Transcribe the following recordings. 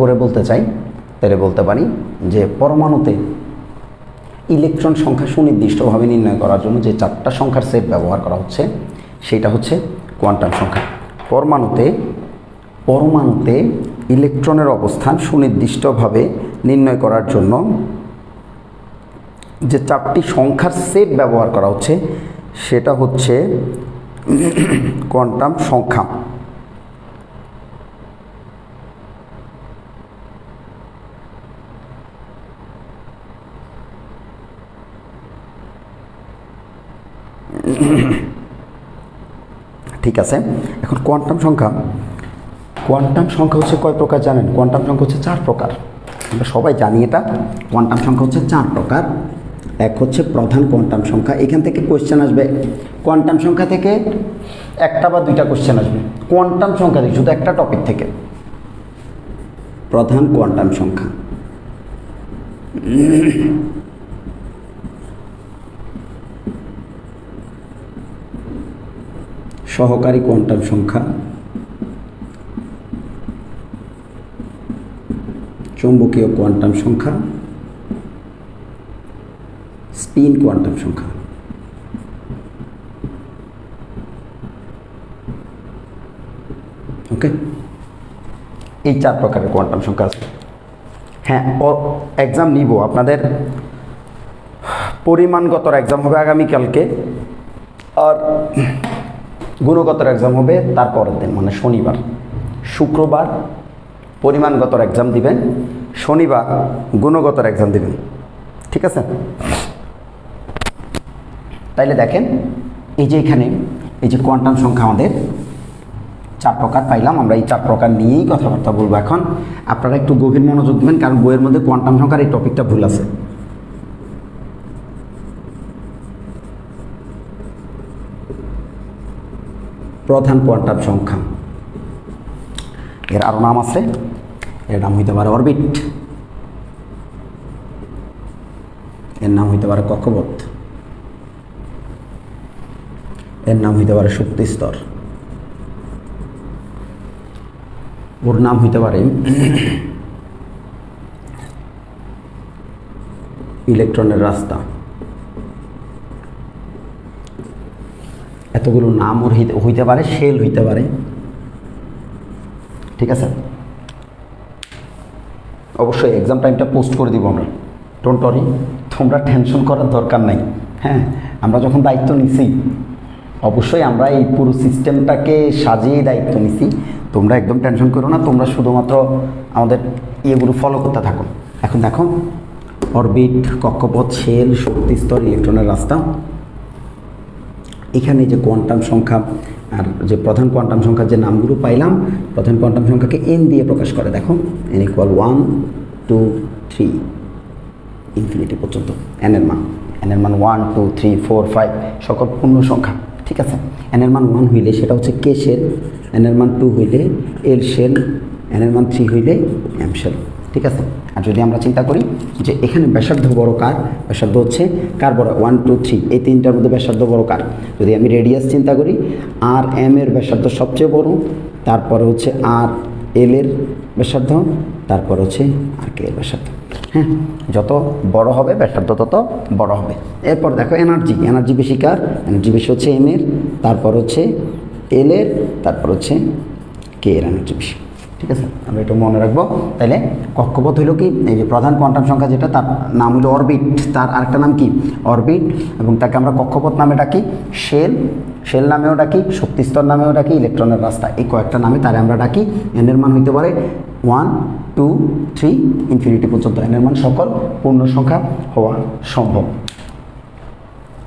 করে বলতে চাই তাহলে বলতে পারি যে পরমাণুতে ইলেকট্রন সংখ্যা সুনির্দিষ্টভাবে নির্ণয় করার জন্য যে চারটা সংখ্যার সেট ব্যবহার করা হচ্ছে, সেটা হচ্ছে কোয়ান্টাম সংখ্যা। পরমাণুতে পরমাণুতে ইলেকট্রনের অবস্থান সুনির্দিষ্টভাবে নির্ণয় করার জন্য যে চারটি সংখ্যার সেট ব্যবহার করা হচ্ছে, সেটা হচ্ছে কোয়ান্টাম সংখ্যা। ঠিক আছে। এখন কোয়ান্টাম সংখ্যা। কোয়ান্টাম সংখ্যা হচ্ছে কয় প্রকার জানেন? কোয়ান্টাম সংখ্যা হচ্ছে চার প্রকার। আমরা সবাই জানি এটা। কোয়ান্টাম সংখ্যা হচ্ছে চার প্রকার। এক হচ্ছে প্রধান কোয়ান্টাম সংখ্যা। এখান থেকে কোয়েশ্চেন আসবে। কোয়ান্টাম সংখ্যা থেকে একটা বা দুইটা কোয়েশ্চেন আসবে। কোয়ান্টাম সংখ্যা থেকে, শুধু একটা টপিক থেকে। প্রধান কোয়ান্টাম সংখ্যা। সহকারী কোয়ান্টাম সংখ্যা চৌম্বকীয় কোয়ান্টাম সংখ্যা স্পিন কোয়ান্টাম সংখ্যা। ওকে এই চার প্রকারের কোয়ান্টাম সংখ্যা আছে। হ্যাঁ ও এক্সাম নিব। আপনাদের পরিমাণগত এক্সাম হবে আগামীকালকে। আর গুণগতর এক্সাম হবে তার পরের দিন মানে শনিবার। শুক্রবার পরিমাণগত এক্সাম দিবেন, শনিবার গুণগতর এক্সাম দিবেন। ঠিক আছে? তাইলে দেখেন, এই যে এখানে, এই যে কোয়ান্টাম সংখ্যা আমাদের, চার প্রকার পাইলাম, আমরা এই চার প্রকার নিয়েই কথাবার্তা বলব এখন। আপনারা একটু গভীর মনোযোগ দেবেন, কারণ বইয়ের মধ্যে কোয়ান্টাম সংখ্যার এই টপিকটা ভুল আছে। প্রধান কোয়ান্টাম সংখ্যা। এর আরও নাম আছে, এর নাম হইতে পারে অরবিট এর নাম হইতে পারে কক্ষপথ। এর নাম হইতে পারে শক্তি স্তর। ওর নাম হইতে পারে ইলেকট্রনের রাস্তা। এতগুলো নাম ওর হইতে- পারে, শেল হইতে পারে। ঠিক আছে? অবশ্যই এক্সাম টাইমটা পোস্ট করে দিব আমরা। ডোন্ট অরি তোমরা টেনশন করার দরকার নাই। হ্যাঁ আমরা যখন দায়িত্ব নিছি, অবশ্যই আমরা এই পুরো সিস্টেমটাকে সাজিয়ে দায়িত্ব নিছি। তোমরা একদম টেনশন করো না, তোমরা শুধুমাত্র আমাদের ইয়েগুলো ফলো করতে থাকো। এখন দেখো অরবিট কক্ষপথ শেল শক্তিস্তর ইলেকট্রনের রাস্তা। এখানে যে কোয়ান্টাম সংখ্যা আর যে প্রধান কোয়ান্টাম সংখ্যার যে নামগুলো পাইলাম, প্রধান কোয়ান্টাম সংখ্যাকে এন দিয়ে প্রকাশ করে, দেখো N equal one two three infinity পর্যন্ত এনের মান এনের মান one two three four five সকল পূর্ণ সংখ্যা, ঠিক আছে? এনের মান ওয়ান হইলে সেটা হচ্ছে কে শেল এনের মান টু হইলে এল শেল এনের মান থ্রি হইলে এম শেল ঠিক আছে? আর যদি আমরা চিন্তা করি যে এখানে ব্যাসার্ধ বড় কার? ব্যাসার্ধ হচ্ছে কার বড়? ওয়ান টু থ্রি এই তিনটার মধ্যে ব্যাসার্ধ বড় কার? যদি আমি রেডিয়াস চিন্তা করি আর এম এর ব্যাসার্ধ সবচেয়ে বড়, তারপরে হচ্ছে আর এল এর ব্যাসার্ধ, তারপর হচ্ছে আর কে এর ব্যাসার্ধ। হ্যাঁ? যত বড় হবে ব্যাসার্ধ তত বড় হবে। এরপর দেখো এনার্জি এনার্জি বেশি কার? এনার্জি বেশি হচ্ছে এম এর, তারপর হচ্ছে এল এর, তারপর হচ্ছে কে এর এনার্জি বেশি। ঠিক আছে? আমরা এটা মনে রাখব। তাহলে কক্ষপথ হইল কি? এই যে প্রধান কোয়ান্টাম সংখ্যা যেটা, তার নাম হলো অরবিট। তার আরেকটা নাম কি? অরবিট। এবং তাকে আমরা কক্ষপথ নামে ডাকি। শেল। শেল নামেও ডাকি। শক্তিস্তর নামেও ডাকি। ইলেকট্রনের রাস্তা। এই কয়েকটা নামে তারে আমরা ডাকি। এনের মান হইতে পারে ওয়ান, টু, থ্রি, ইনফিনিটি পর্যন্ত। এনের মান সকল পূর্ণ সংখ্যা হওয়া সম্ভব।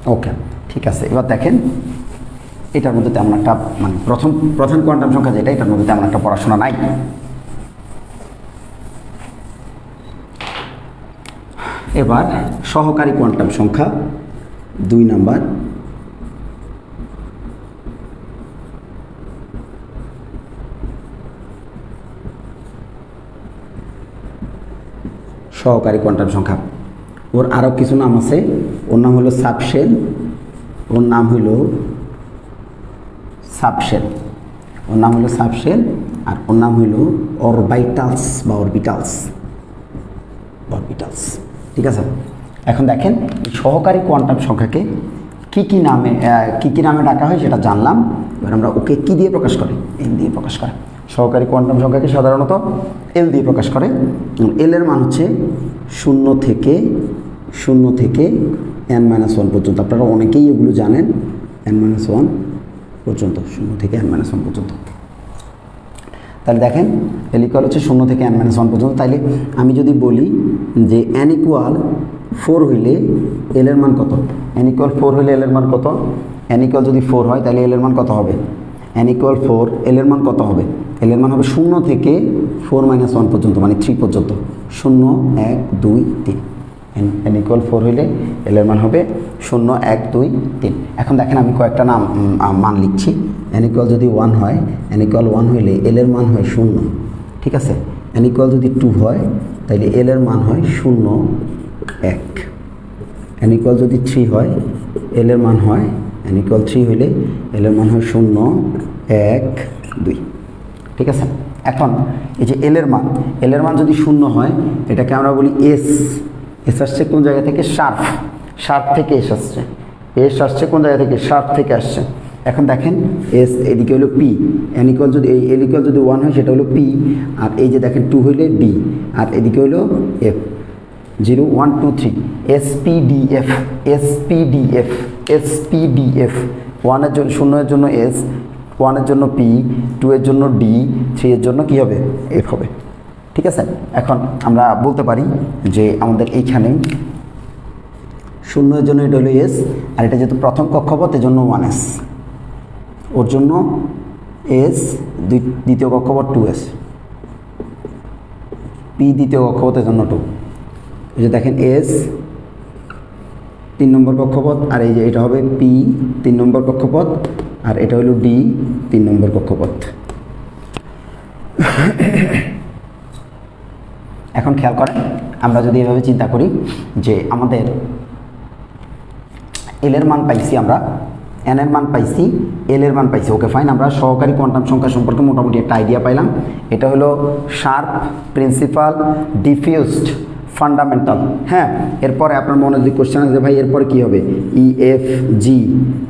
ওকে, ঠিক আছে। এবার দেখেন এটার মধ্যে তেমন একটা মানে প্রথম প্রধান কোয়ান্টাম সংখ্যা যেটা, এটার মধ্যে তেমন একটা পড়াশোনা নাই। এবার সহকারী কোয়ান্টাম সংখ্যা, দুই নাম্বার। সহকারী কোয়ান্টাম সংখ্যা। ওর আরও কিছু নাম আছে, ওর নাম হলো সাবশেল, ওর নাম হলো সাবশেল ওর নাম হলো সাবশেল আর ওর নাম হইল অরবাইটালস বা অরবিটালস অরবিটালস ঠিক আছে? এখন দেখেন সহকারী কোয়ান্টাম সংখ্যাকে কি কি নামে কি কি নামে ডাকা হয় সেটা জানলাম। এবার আমরা ওকে কি দিয়ে প্রকাশ করে? এল দিয়ে প্রকাশ করে। সহকারী কোয়ান্টাম সংখ্যাকে সাধারণত এল দিয়ে প্রকাশ করে। এল এর মান হচ্ছে শূন্য থেকে শূন্য থেকে এন মাইনাস ওয়ান পর্যন্ত। আপনারা অনেকেই এগুলো জানেন। এন মাইনাস ওয়ান পর্যন্ত, শূন্য থেকে এন মাইনাস ওয়ান পর্যন্ত। তাহলে দেখেন এল ইকুয়াল হচ্ছে শূন্য থেকে এন মাইনাস ওয়ান পর্যন্ত। তাইলে আমি যদি বলি যে এন ইকুয়াল ফোর হইলে এল এর মান কত? এন ইকুয়াল ফোর হইলে এল এর মান কত? এন ইকুয়াল যদি ফোর হয় তাহলে এল এর মান কত হবে? এন ইকুয়াল ফোর এল এর মান কত হবে? এল এর মান হবে শূন্য থেকে ফোর মাইনাস ওয়ান পর্যন্ত মানে থ্রি পর্যন্ত। শূন্য, এক, দুই, তিন। এন ইকুয়াল ফোর হইলে এল এর মান হবে শূন্য, এক, দুই, তিন। এখন দেখেন আমি কয়েকটা নাম মান লিখছি। এন ইকুয়াল যদি ওয়ান হয় এন ইকুয়াল ওয়ান হইলে এল এর মান হয় শূন্য। ঠিক আছে? এন ইকুয়াল যদি টু হয় তাহলে এল এর মান হয় শূন্য, এক। এন ইকুয়াল যদি থ্রি হয় এল এর মান হয় এন ইকুয়াল থ্রি হইলে এল এর মান হয় শূন্য, এক, দুই। ঠিক আছে? এখন এই যে এল এর মান এল এর মান যদি শূন্য হয়, এটাকে আমরা বলি এস এস আসছে কোন জায়গা থেকে? শার্প। শার্প থেকে এস আসছে। এস আসছে কোন জায়গা থেকে? শার্প থেকে আসছে। এখন দেখেন, এস এদিকে হলো পি। এনিকল যদি এই এলিকল যদি ওয়ান হয়, সেটা হলো পি। আর এই যে দেখেন টু হইলে ডি আর এদিকে হলো F zero one two three SPDF SPDF SPDF ওয়ানের জন্য শূন্যের জন্য এস ওয়ানের জন্য পি টু এর জন্য ডি থ্রি এর জন্য কী হবে? এফ হবে। ঠিক আছে? এখন আমরা বলতে পারি যে আমাদের এইখানে শূন্যের জন্য এটা হলো এস আর এটা যেহেতু প্রথম কক্ষপথ এর জন্য ওয়ান এস ওর জন্য এস দ্বিতীয় কক্ষপথ টু এস পি দ্বিতীয় কক্ষপথের জন্য টু এই যে দেখেন এস তিন নম্বর কক্ষপথ, আর এই যে এটা হবে পি তিন নম্বর কক্ষপথ, আর এটা হলো ডি তিন নম্বর কক্ষপথ। এখন খেয়াল করেন, আমরা যদি এভাবে চিন্তা করি যে আমাদের এলের মান পাইছি আমরা এন এর মান পাইছি এল এর মান পাইছি, ওকে ফাইন আমরা সহকারী কোয়ান্টাম সংখ্যা সম্পর্কে মোটামুটি একটা আইডিয়া পাইলাম। এটা হলো শার্প প্রিন্সিপাল ডিফিউজড ফান্ডামেন্টাল হ্যাঁ এরপরে আপনার মনে যদি কোশ্চেন আছে ভাই, এরপরে কী হবে? ই এফ জি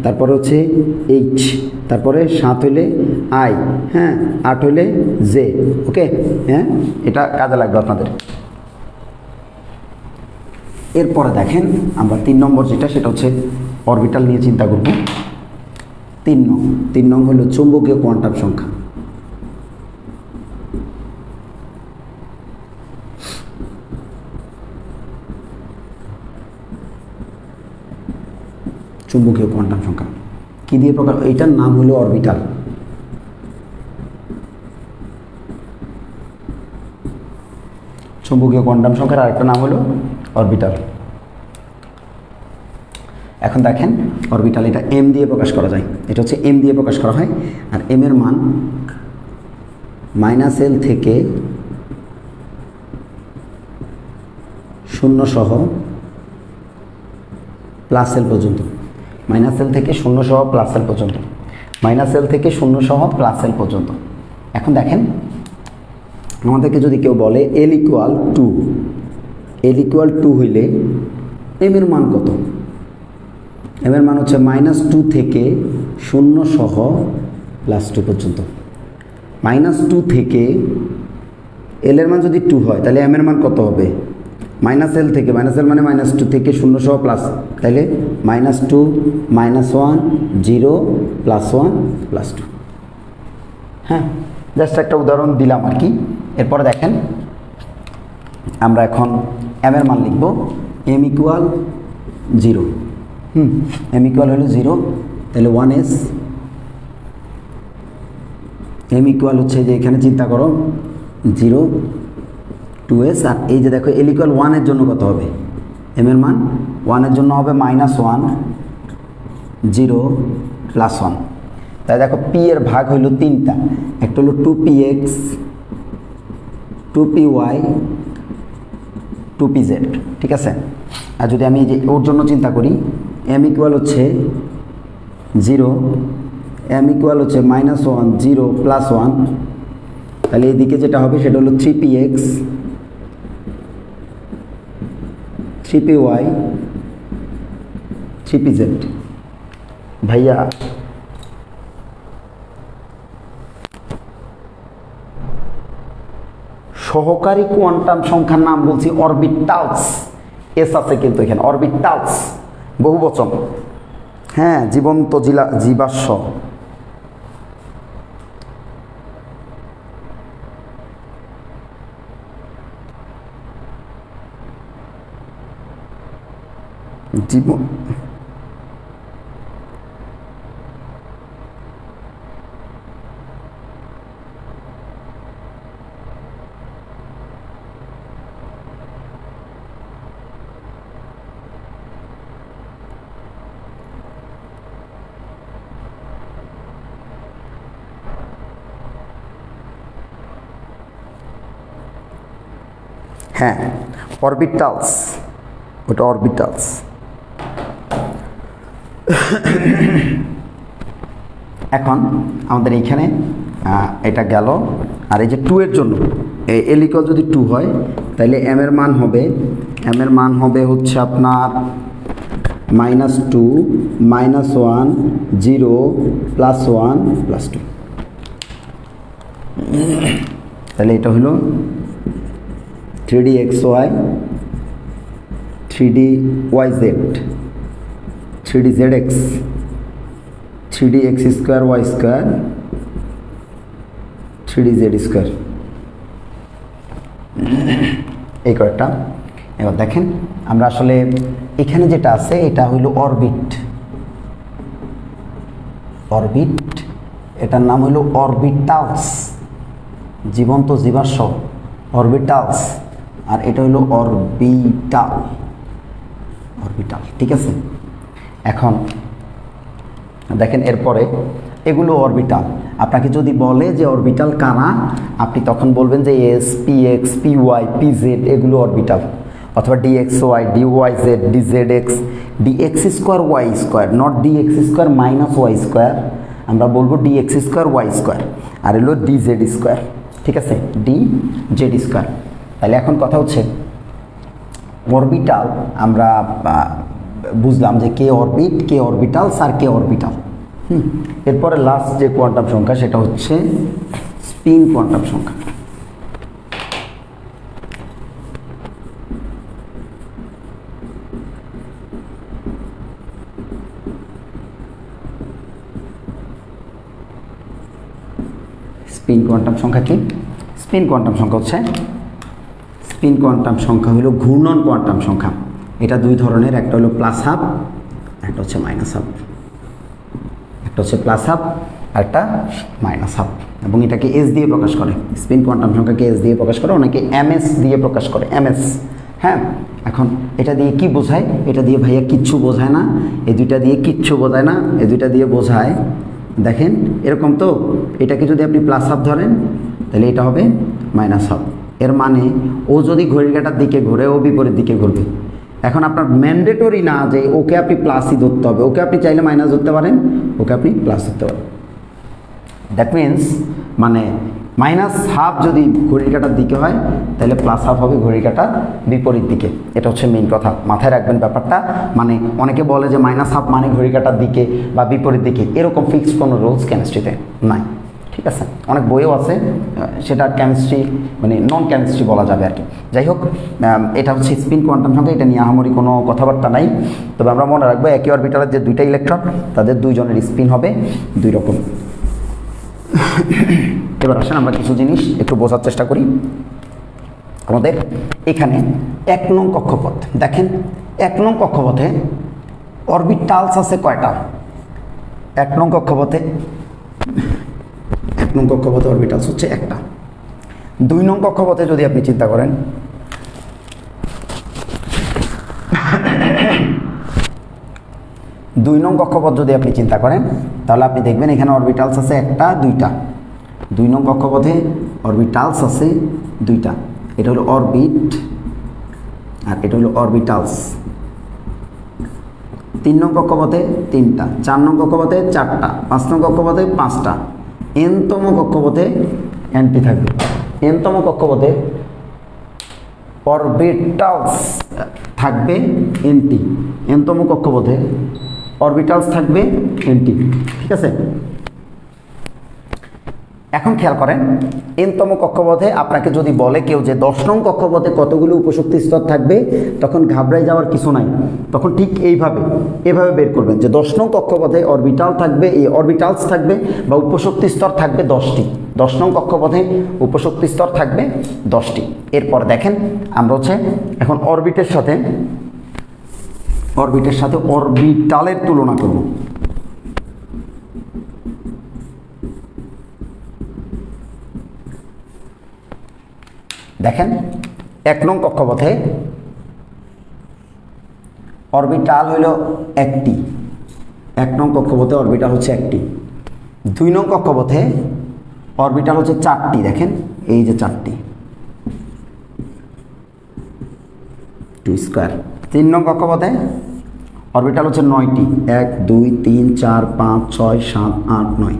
তারপর হচ্ছে এইচ তারপরে সাত হইলে আই হ্যাঁ আট হইলে জে ওকে হ্যাঁ এটা কাজে লাগবে আপনাদের। এরপরে দেখেন, আমরা তিন নম্বর যেটা, সেটা হচ্ছে অরবিটাল নিয়ে চিন্তা করব। তিন নং তিন নং হলো চুম্বকীয় কোয়ান্টাম সংখ্যা। চুম্বকীয় কোয়ান্টাম সংখ্যা। কি দিয়ে প্রকাশ এইটার নাম হলো অরবিটাল। চুম্বকীয় কোয়ান্টাম সংখ্যার আরেকটা নাম হলো অরবিটাল। এখন দেখেন, অরবিটাল এটা এম দিয়ে প্রকাশ করা যায়। এটা হচ্ছে এম দিয়ে প্রকাশ করা হয়। আর এম এর মান মাইনাস এল থেকে শূন্য সহ প্লাস এল পর্যন্ত। মাইনাস এল থেকে শূন্য সহ প্লাস এল পর্যন্ত। মাইনাস এল থেকে শূন্য সহ প্লাস এল পর্যন্ত। এখন দেখেন, আমাদেরকে যদি কেউ বলে L equal to L equal to হইলে এম এর মান কত? এম এর মান হচ্ছে মাইনাস টু থেকে শূন্য সহ প্লাস টু পর্যন্ত। মাইনাস টু থেকে এল এর মান যদি টু হয়, তাহলে এম এর মান কত হবে? মাইনাস এল থেকে মাইনাস এল মানে মাইনাস টু থেকে শূন্য সহ প্লাস তাহলে minus two minus one zero plus one plus two হ্যাঁ জাস্ট একটা উদাহরণ দিলাম আর কি। এরপরে দেখেন, আমরা এখন এম এর মান লিখব এম ইকুয়াল জিরো হুম এম ইকুয়াল হলো জিরো তাহলে ওয়ান এস এম ইকুয়াল হচ্ছে যে এখানে চিন্তা করো জিরো টু এস আর এই যে দেখো এল ইকুয়াল ওয়ানের জন্য কত হবে? এম এর মান ওয়ানের জন্য হবে minus one zero plus one তাই দেখো পি এর ভাগ হইল তিনটা। একটা হলো two P X two P Y two P Z ঠিক আছে? আর যদি আমি যে ওর জন্য চিন্তা করি এম ইকুয়াল হচ্ছে জিরো এম ইকুয়াল হচ্ছে minus one zero plus one তাহলে এদিকে যেটা হবে সেটা হলো three P X three P Y three Z. ভাইয়া, সহকারী কোয়ান্টাম সংখ্যার নাম বলছি অরবিটালস। এস আছে কিন্তু এখানে, অরবিটালস বহু বচন হ্যাঁ জীবন্ত জিলা জীবাশ্ম। জীবন হ্যাঁ অরবিটালস ওটা অরবিটালস এখন আমাদের এইখানে এটা গেল। আর এই যে টু এর জন্য এলিকল যদি টু হয় তাহলে এম এর মান হবে এম এর মান হবে হচ্ছে আপনার minus two minus one zero plus one plus two তাহলে এটা হলো three D X Y three D Y Z three D Z X three D X square Y square three D Z square এই কয়েকটা। এবার দেখেন, আমরা আসলে এখানে যেটা আছে, এটা হইল অরবিট অরবিট এটার নাম হইল অরবিটালস জীবন্ত জীবাশ্ম অরবিটালস আর এটা হইল অরবিটাল অরবিটাল ঠিক আছে? এখন। দেখেন এরপরে, এগুলো অরবিটাল আপনাকে যদি বলে যে অরবিটাল কানা আপনি তখন বলবেন যে S P X P Y P Z এগুলো অরবিটাল অথবা D X Y D Y Z D Z X D X square Y square not D X square minus Y square আমরা বলব D X square Y square আর এলো D Z square ঠিক আছে? D Z square তাহলে এখন কথা হচ্ছে orbital আমরা বুঝলাম যে কে অরবিট, কে অরবিটাল আর কে অরবিটাল। হুম, এরপরে লাস্ট যে কোয়ান্টাম সংখ্যা, সেটা হচ্ছে স্পিন কোয়ান্টাম সংখ্যা। স্পিন কোয়ান্টাম সংখ্যা কি? স্পিন কোয়ান্টাম সংখ্যা হচ্ছে স্পিন কোয়ান্টাম সংখ্যা হলো ঘূর্ণন কোয়ান্টাম সংখ্যা। এটা দুই ধরনের, একটা হলো প্লাস হাফ একটা হচ্ছে মাইনাস হাফ একটা হচ্ছে প্লাস হাফ একটা মাইনাস হাফ এবং এটাকে এস দিয়ে প্রকাশ করে। স্পিন কোয়ান্টাম সংখ্যাকে এস দিয়ে প্রকাশ করে, অনেকে এমএস দিয়ে প্রকাশ করে। এমএস হ্যাঁ? এখন এটা দিয়ে কি বোঝায়? এটা দিয়ে ভাইয়া কিচ্ছু বোঝায় না। এই দুইটা দিয়ে কিচ্ছু বোঝায় না। এই দুইটা দিয়ে বোঝায়। দেখেন, এরকম তো। এটাকে যদি আপনি প্লাস হাফ ধরেন, তাহলে এটা হবে মাইনাস হাফ এর মানে ও যদি ঘড়ির কাঁটার দিকে ঘুরে, ও বিপরীত দিকে ঘুরবে। এখন আপনার ম্যান্ডেটরি না যে ওকে আপনি প্লাসই ধরতে হবে। ওকে আপনি চাইলে মাইনাস ধরতে পারেন, ওকে আপনি প্লাস ধরতে পারেন। দ্যাট মিন্স মানে মাইনাস হাফ যদি ঘড়ির কাটার দিকে হয়, তাহলে প্লাস হাফ হবে ঘড়ির কাটার বিপরীত দিকে। এটা হচ্ছে মেইন কথা। মাথায় রাখবেন ব্যাপারটা। মানে অনেকে বলে যে মাইনাস হাফ মানে ঘড়ির কাটার দিকে বা বিপরীত দিকে। এরকম ফিক্সড কোনো রুলস কেমিস্ট্রিতে নাই। ঠিক আছে? অনেক বইও আছে সেটা কেমিস্ট্রি মানে নন কেমিস্ট্রি বলা যাবে আর কি। যাই হোক এটা হচ্ছে স্পিন কোয়ান্টাম সংখ্যা, এটা নিয়ে আহামরি কোনো কথাবার্তা নাই। তবে আমরা মনে রাখব, একই অরবিটালের যে দুইটা ইলেকট্রন তাদের দুইজনের স্পিন হবে দুই রকম। এবার আসেন আমরা কিছু জিনিস একটু বোঝার চেষ্টা করি। আমাদের এখানে এক নং কক্ষপথ। দেখেন, এক নং কক্ষপথে অরবিটালস আছে কয়টা? এক নং কক্ষপথে নং কক্ষপথে অরবিটালস হচ্ছে একটা। দুই নং কক্ষপথে যদি আপনি চিন্তা করেন, দুই নং কক্ষপথ যদি আপনি চিন্তা করেন, তাহলে আপনি দেখবেন এখানে অরবিটালস আছে একটা, দুইটা। দুই নং কক্ষপথে অরবিটালস আছে দুইটা। এটা হলো অরবিট আর এটা হলো অরবিটালস তিন নং কক্ষপথে তিনটা, চার নং কক্ষপথে চারটা, পাঁচ নং কক্ষপথে পাঁচটা। এনতম কক্ষপথে এনটি থাকবে। এনতম কক্ষপথে অরবিটালস থাকবে এনটি এনতম কক্ষপথে অরবিটালস থাকবে এনটি ঠিক আছে? এখন খেয়াল করেন, এনতম কক্ষপথে আপনাকে যদি বলে কেউ যে দশ নং কক্ষপথে কতগুলো উপশক্তি স্তর থাকবে, তখন ঘাবড়াই যাওয়ার কিছু নাই। তখন ঠিক এইভাবে, এভাবে বের করবেন যে দশ নং কক্ষপথে অরবিটাল থাকবে, এই অরবিটালস থাকবে বা উপশক্তি স্তর থাকবে দশটি। দশ নং কক্ষপথে উপশক্তি স্তর থাকবে দশটি। এরপর দেখেন, আমরা হচ্ছে এখন অরবিটের সাথে অরবিটের সাথে অরবিটালের তুলনা করব। দেখেন, এক নং কক্ষপথে অরবিটাল হইল একটি। এক নং কক্ষপথে অরবিটাল হচ্ছে একটি। দুই নং কক্ষপথে অরবিটাল হচ্ছে চারটি, দেখেন, এই যে চারটি। টু স্কোয়ার তিন নং কক্ষপথে অরবিটাল হচ্ছে নয়টি। এক, দুই, তিন, চার, পাঁচ, ছয়, সাত, আট, নয়।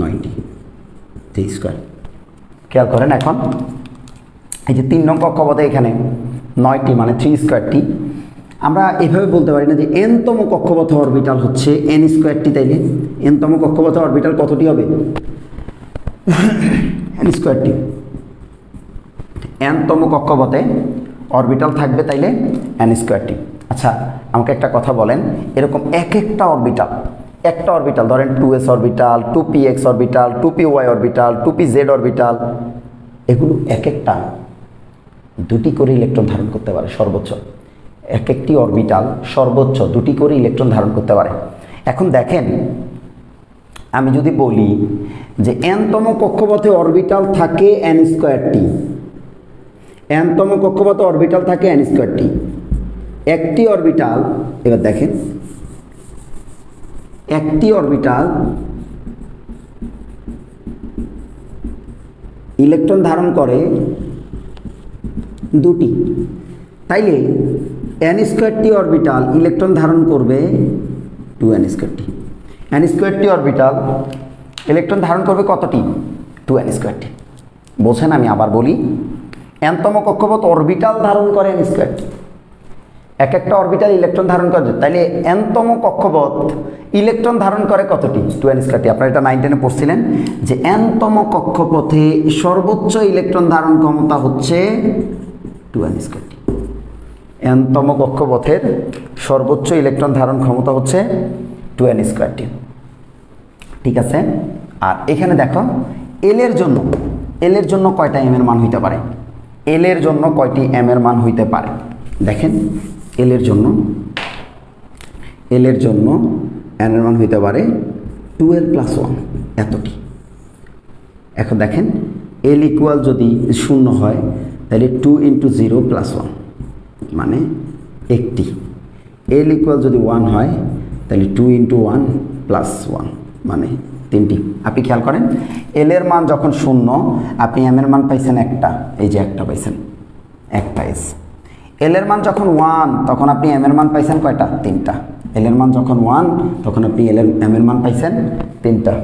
নয়টি। থ্রি স্কোয়ার খেয়াল করেন এখন। এই যে তিন নং কক্ষপথে এখানে নয়টি মানে থ্রি স্কোয়ারটি আমরা এভাবে বলতে পারি না যে এনতম কক্ষপথ অরবিটাল হচ্ছে এন স্কোয়ারটি তাইলে। এনতম কক্ষপথ অরবিটাল কতটি হবে? এন স্কোয়ারটি এনতম কক্ষপথে অরবিটাল থাকবে তাইলে এন স্কোয়ারটি আচ্ছা আমাকে একটা কথা বলেন। এরকম এক একটা অরবিটাল একটা অরবিটাল ধরেন two S orbital two P X orbital two P Y orbital two P Z orbital এগুলো এক একটা দুটি করে ইলেকট্রন ধারণ করতে পারে সর্বোচ্চ। এক একটি অরবিটাল সর্বোচ্চ দুটি করে ইলেকট্রন ধারণ করতে পারে। এখন দেখেন, আমি যদি বলি যে এনতম কক্ষপথে অরবিটাল থাকে এন স্কোয়ারটি এনতম কক্ষপথে অরবিটাল থাকে এন স্কোয়ারটি একটি অরবিটাল এবার দেখেন একটি অরবিটাল ইলেকট্রন ধারণ করে দুটি। তাইলে এন স্কোয়ারটি অরবিটাল ইলেকট্রন ধারণ করবে টু এন স্কোয়ারটি এন স্কোয়ারটি অরবিটাল ইলেকট্রন ধারণ করবে কতটি? টু এন স্কোয়ারটি বোঝেন আমি আবার বলি এনতম কক্ষপথ অরবিটাল ধারণ করে এন স্কোয়ারটি এক একটা অরবিটাল ইলেকট্রন ধারণ করে তাইলে এনতম কক্ষপথ ইলেকট্রন ধারণ করে কতটি? টু এন স্কোয়ারটি আপনারা এটা নাইন টেনে পড়ছিলেন যে এনতম কক্ষপথে সর্বোচ্চ ইলেকট্রন ধারণ ক্ষমতা হচ্ছে টু এন স্কোয়ারটি এনতম কক্ষপথের সর্বোচ্চ ইলেকট্রন ধারণ ক্ষমতা হচ্ছে টু এন স্কোয়ারটি ঠিক আছে? আর এখানে দেখো এল এর জন্য এল এর জন্য কয়টা এম এর মান হইতে পারে? এল এর জন্য কয়টি এম এর মান হইতে পারে? দেখেন এল এর জন্য এল এর জন্য এর মান হইতে পারে টুয়েলভ প্লাস ওয়ান এতটি। এখন দেখেন এল ইকুয়াল যদি শূন্য হয়, তাহলে two into zero plus one মানে একটি। এল ইকুয়াল যদি ওয়ান হয়, তাহলে two into one plus one মানে তিনটি। আপনি খেয়াল করেন এল এর মান যখন শূন্য, আপনি এম এর মান পাইছেন একটা, এই যে একটা পাইছেন, একটা এস এল এর মান যখন ওয়ান তখন আপনি এম এর মান পাইছেন কয়টা? তিনটা। এল এর মান যখন ওয়ান তখন আপনি এল এর এম এর মান পাইছেন তিনটা।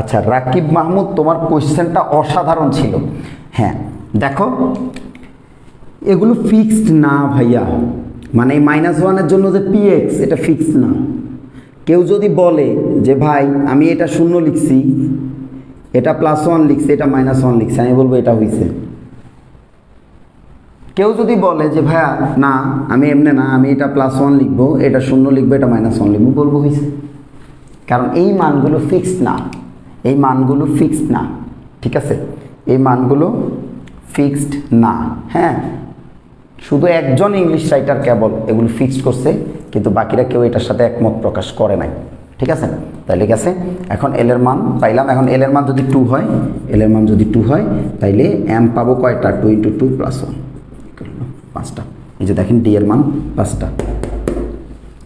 আচ্ছা রাকিব মাহমুদ, তোমার কোয়েশ্চেনটা অসাধারণ ছিল। হ্যাঁ দেখো, এগুলো ফিক্সড না ভাইয়া। মানে মাইনাস ওয়ানের জন্য যে পিএক্স এটা ফিক্সড না। কেউ যদি বলে যে, ভাই, আমি এটা শূন্য লিখছি এটা প্লাস ওয়ান লিখছে, এটা মাইনাস ওয়ান লিখছে, আমি বলব এটা হয়েছে কেউ যদি বলে যে, ভাইয়া, না, আমি এমনি না, আমি এটা প্লাস ওয়ান লিখব, এটা শূন্য লিখব, এটা মাইনাস ওয়ান লিখব বলব হয়েছে কারণ এই মানগুলো ফিক্সড না। এই মানগুলো ফিক্সড না। ঠিক আছে? এই মানগুলো ফিক্সড না। হ্যাঁ? শুধু একজন ইংলিশ রাইটার কেবল এগুলো ফিক্সড করছে, কিন্তু বাকিরা কেউ এটার সাথে একমত প্রকাশ করে নাই। ঠিক আছে? তাইলে গেছে, এখন এল এর মান পাইলাম, এখন এল এর মান যদি টু হয় এল এর মান যদি টু হয়, তাইলে এম পাবো কয়টা? Two into two plus one পাঁচটা। এই যে দেখেন ডি এর মান পাঁচটা।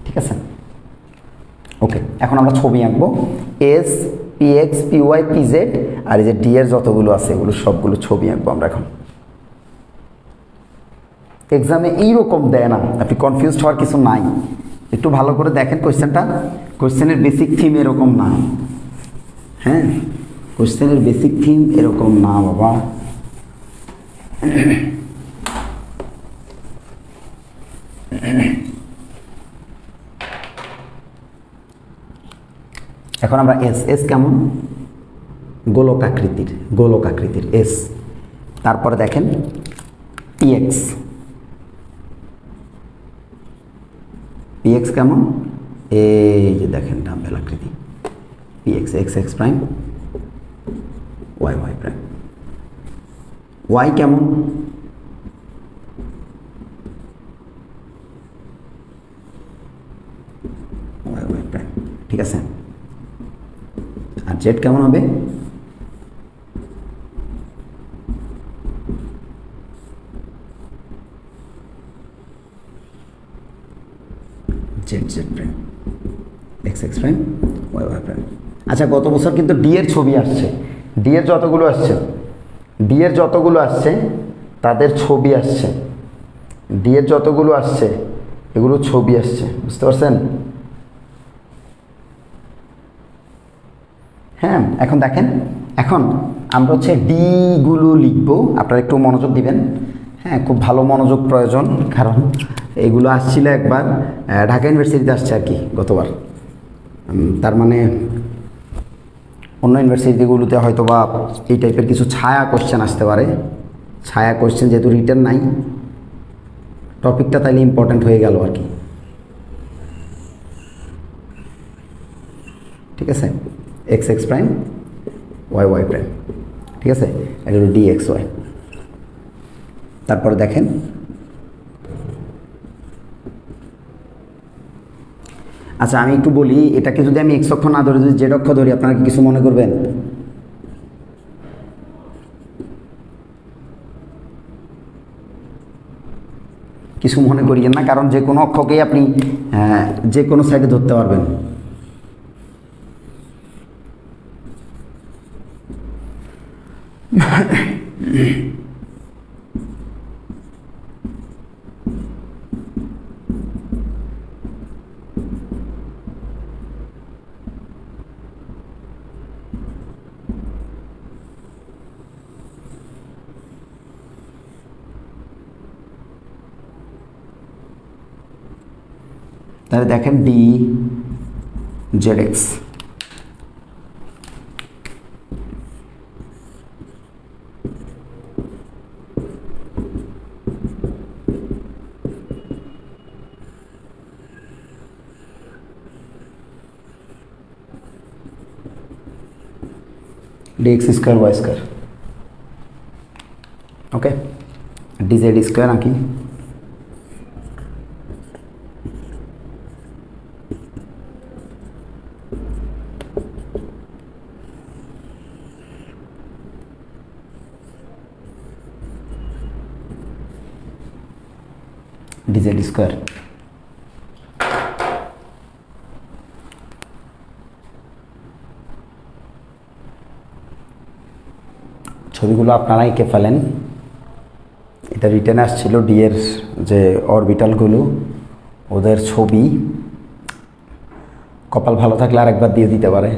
ঠিক আছে? ওকে এখন আমরা ছবি আঁকবো। S P X P Y P Z আর এই যে ডি এর যতগুলো আছে, এগুলো সবগুলো ছবি আঁকবো আমরা এখন। এক্সামে এইরকম দেয় না। আপনি কনফিউজড হওয়ার কিছু নাই। একটু ভালো করে দেখেন কোয়েশ্চেনটা কোয়েশ্চেনের বেসিক থিম এরকম না। হ্যাঁ? কোয়েশ্চেনের বেসিক থিম এরকম না, বাবা। এখন আমরা এস এস কেমন? গোলক আকৃতির গোলক আকৃতির এস তারপরে দেখেন পিএক্স পিএক্স কেমন? এই যে দেখেন ডাম্বেল আকৃতি। PX X X prime Y Y prime Y কেমন? ঠিক আছে? আর জেড কেমন হবে? Z Z prime X X prime Y Y prime আচ্ছা গত বছর কিন্তু ডি এর ছবি আসছে। ডি এর যতগুলো আসছে ডি এর যতগুলো আসছে, তাদের ছবি আসছে। ডি এর যতগুলো আসছে, এগুলো ছবি আসছে। বুঝতে পারছেন? হ্যাঁ এখন দেখেন। এখন আমরা হচ্ছে ডিগুলো লিখব। আপনারা একটু মনোযোগ দিবেন। হ্যাঁ খুব ভালো মনোযোগ প্রয়োজন, কারণ এগুলো আসছিল একবার ঢাকা ইউনিভার্সিটিতে আসছে আর কি গতবার। তার মানে অন্য ইউনিভার্সিটিগুলোতে হয়তো বা এই টাইপের কিছু ছায়া কোশ্চেন আসতে পারে। ছায়া কোশ্চেন যেহেতু রিটার্ন নাই টপিকটা তাইলে ইম্পর্ট্যান্ট হয়ে গেল আর কি। ঠিক আছে? X X prime Y Y prime ঠিক আছে? এটা হলো ডি এক্স ওয়াই তারপরে দেখেন আচ্ছা আমি একটু বলি, এটাকে যদি আমি এক্স অক্ষ না ধরে, যদি জেড অক্ষ ধরি, আপনারা কিছু মনে করবেন? কিছু মনে করিয়েন না, কারণ যে কোনো অক্ষকেই আপনি যে কোনো সাইডে ধরতে পারবেন। তাহলে দেখেন D Z X D X square Y square okay D Z square आँकी square ছবিগুলো আপনারা এঁকে ফেলেন। এটা রিটার্ন আসছিল ডিয়ের যে অরবিটালগুলো, ওদের ছবি। কপাল ভালো থাকলে আর একবার দিয়ে দিতে পারে।